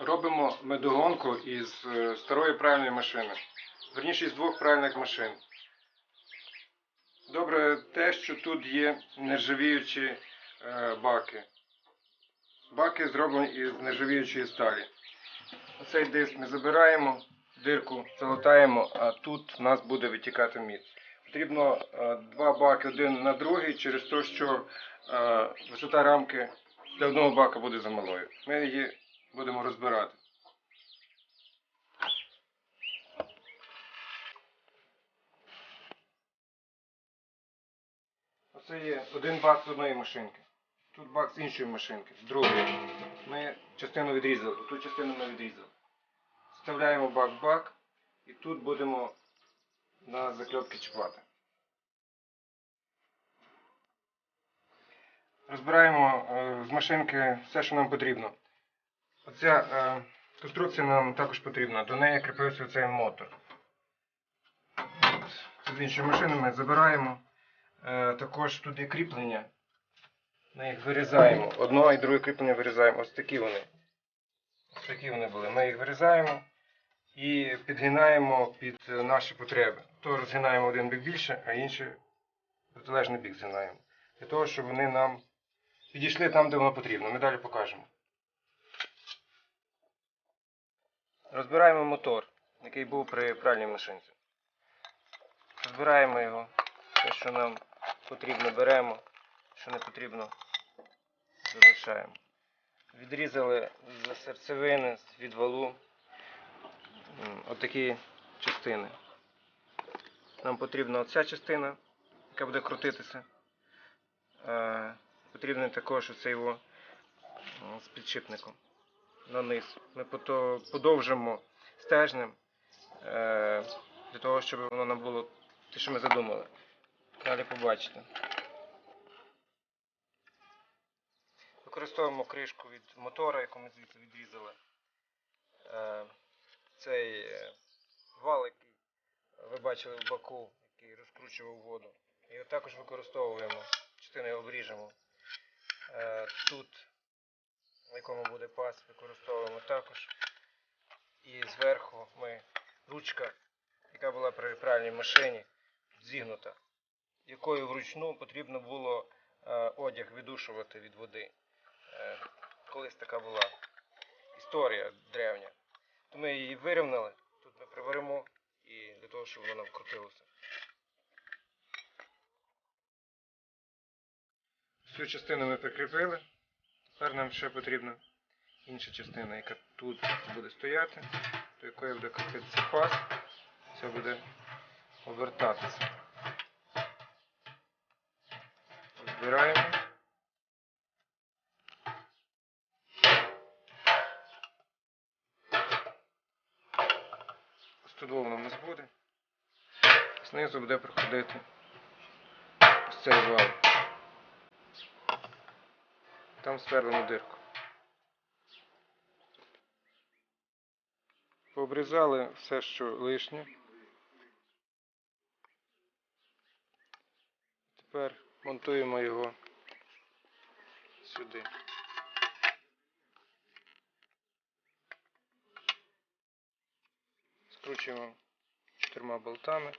Робимо медогонку із е, старої пральної машини. Верніше із двох пральних машин. Добре те, що тут є нержавіючі е, баки. Баки зроблені із нержавіючої сталі. Оцей диск ми забираємо, дирку залатаємо, а тут у нас буде витікати мід. Потрібно е, два баки один на другий через те, що висота рамки для одного бака буде замалою. Ми її будемо розбирати. Оце є один бак з одної машинки. Тут бак з іншої машинки, з другої. Ми частину відрізали, ту частину ми відрізали. Вставляємо бак в бак і тут будемо на закльопки чіпати. Розбираємо е, з машинки все, що нам потрібно. Оця е, конструкція нам також потрібна. До неї кріпився цей мотор. От, з іншої машини ми забираємо. Е, також тут є кріплення. Ми їх вирізаємо. Одно і друге кріплення вирізаємо. Ось такі вони. Ось такі вони були. Ми їх вирізаємо і підгинаємо під е, наші потреби. То розгинаємо один бік більше, а інший протилежний бік згинаємо. Для того, щоб вони нам підійшли там, де воно потрібно. Ми далі покажемо. Розбираємо мотор, який був при пральній машинці. Розбираємо його. Те, що нам потрібно, беремо, що не потрібно, залишаємо. Відрізали з серцевини, від валу отакі частини. Нам потрібна оця частина, яка буде крутитися. Е, Потрібен також оцей його з підшипником на низ. Ми подовжимо стержнем е, для того, щоб воно нам було те, що ми задумали. Далі побачите. Використовуємо кришку від мотора, яку ми звідси відрізали. Е, Цей е, вал, який ви бачили в баку, який розкручував воду. Його також використовуємо. Частину його обріжемо. Тут, якому буде пас, використовуємо також. І зверху ми ручка, яка була при пральній машині, зігнута, якою вручну потрібно було е, одяг видушувати від води. Е, колись така була історія древня. То ми її вирівняли, тут ми приваримо і для того, щоб воно вкрутилося. Цю частину ми прикріпили. Тепер нам ще потрібна інша частина, яка тут буде стояти, до якої буде кріпитися паз. Це буде обертатися. Збираємо. Воно у нас буде. Знизу буде проходити ось цей вал. Там сверлимо дирку. Пообрізали все, що лишнє. Тепер монтуємо його сюди. Скручуємо чотирма болтами.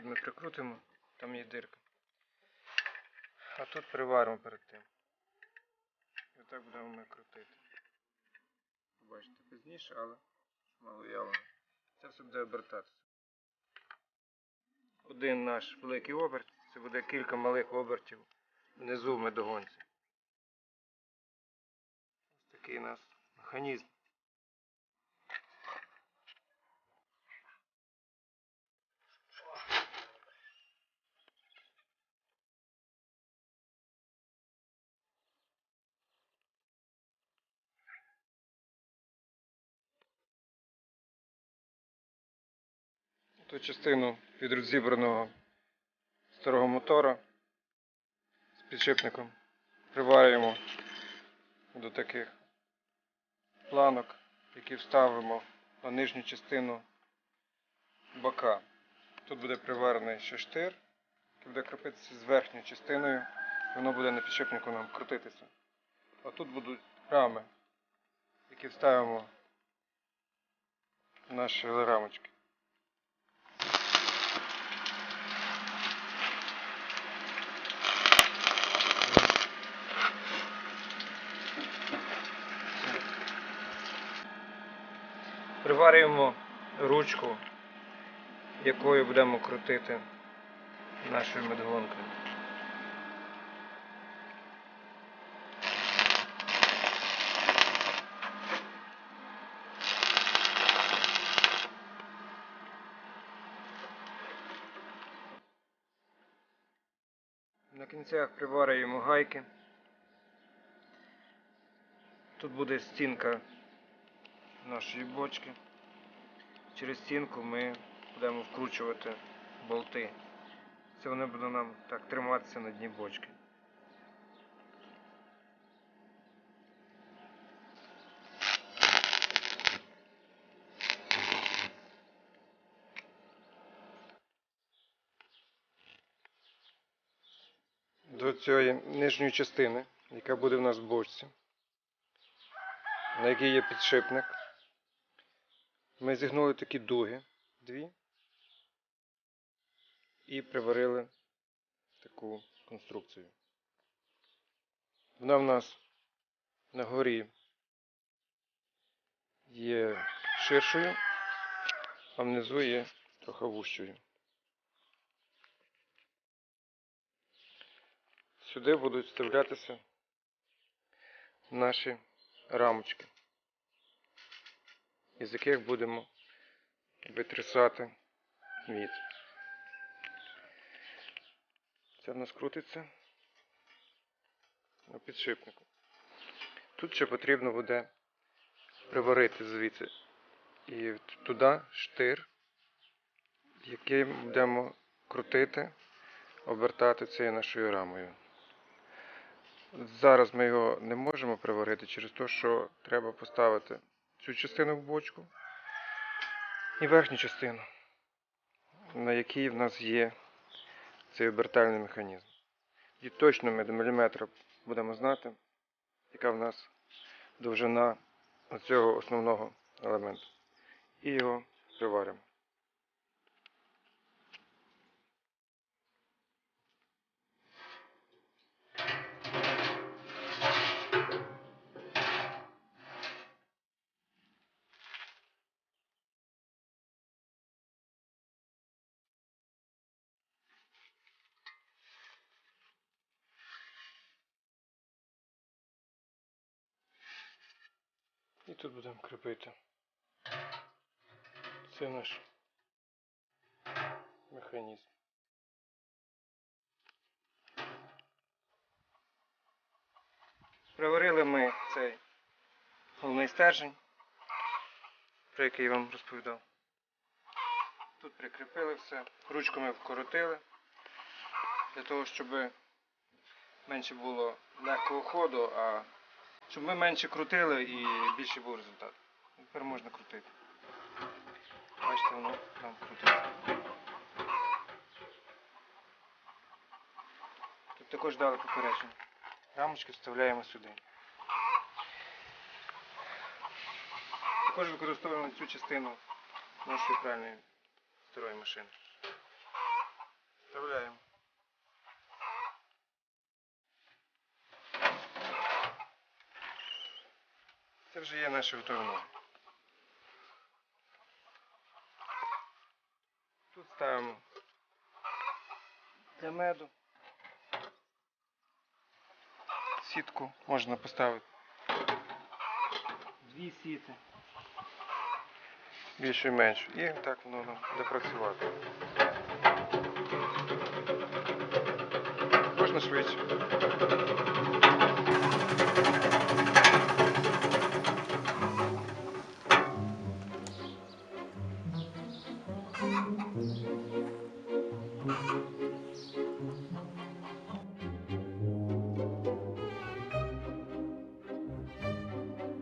Тут ми прикрутимо, там є дирка. А тут приваримо перед тим. І отак будемо ми крутити. Побачите пізніше, але мало явно. Це все буде обертатися. Один наш великий оберт, це буде кілька малих обертів внизу в медогонці. Ось такий у нас механізм. Ту частину від розібраного старого мотора з підшипником приварюємо до таких планок, які вставимо на нижню частину бока. Тут буде приварений ще штир, який буде кріпитися з верхньою частиною, і воно буде на підшипнику нам крутитися. А тут будуть рами, які вставимо в наші рамочки. Приварюємо ручку, якою будемо крутити нашою медгонкою. На кінцях приварюємо гайки. Тут буде стінка нашої бочки. Через стінку ми будемо вкручувати болти. Це вони будуть нам так триматися на дні бочки. До цієї нижньої частини, яка буде в нас в бочці, на якій є підшипник, ми зігнули такі дуги дві і приварили таку конструкцію. Вона в нас на горі є ширшою, а внизу є трохи вущою. Сюди будуть вставлятися наші рамочки із яких будемо витрясати мід. Це в нас крутиться на підшипнику. Тут ще потрібно буде приварити звідси і туди штир, який будемо крутити, обертати цією нашою рамою. Зараз ми його не можемо приварити через те, що треба поставити цю частину в бочку і верхню частину, на якій в нас є цей обертальний механізм. І точно ми до міліметра будемо знати, яка в нас довжина цього основного елементу. І його приваримо. Тут будемо кріпити. Це наш механізм. Приварили ми цей головний стержень, про який я вам розповідав. Тут прикріпили все, ручку ми вкоротили, для того, щоб менше було легкого ходу, а щоб ми менше крутили і більше був результат. Тепер можна крутити. Бачите, воно нам крутиться. Тут також дали попередження. Рамочки вставляємо сюди. Також використовуємо цю частину нашої пральної старої машини. Вставляємо. Це вже є наше готове ноги. Тут ставимо для меду. Сітку можна поставити. Дві сіти. Більшу і меншу. І так воно нам буде працювати. Можна швидше.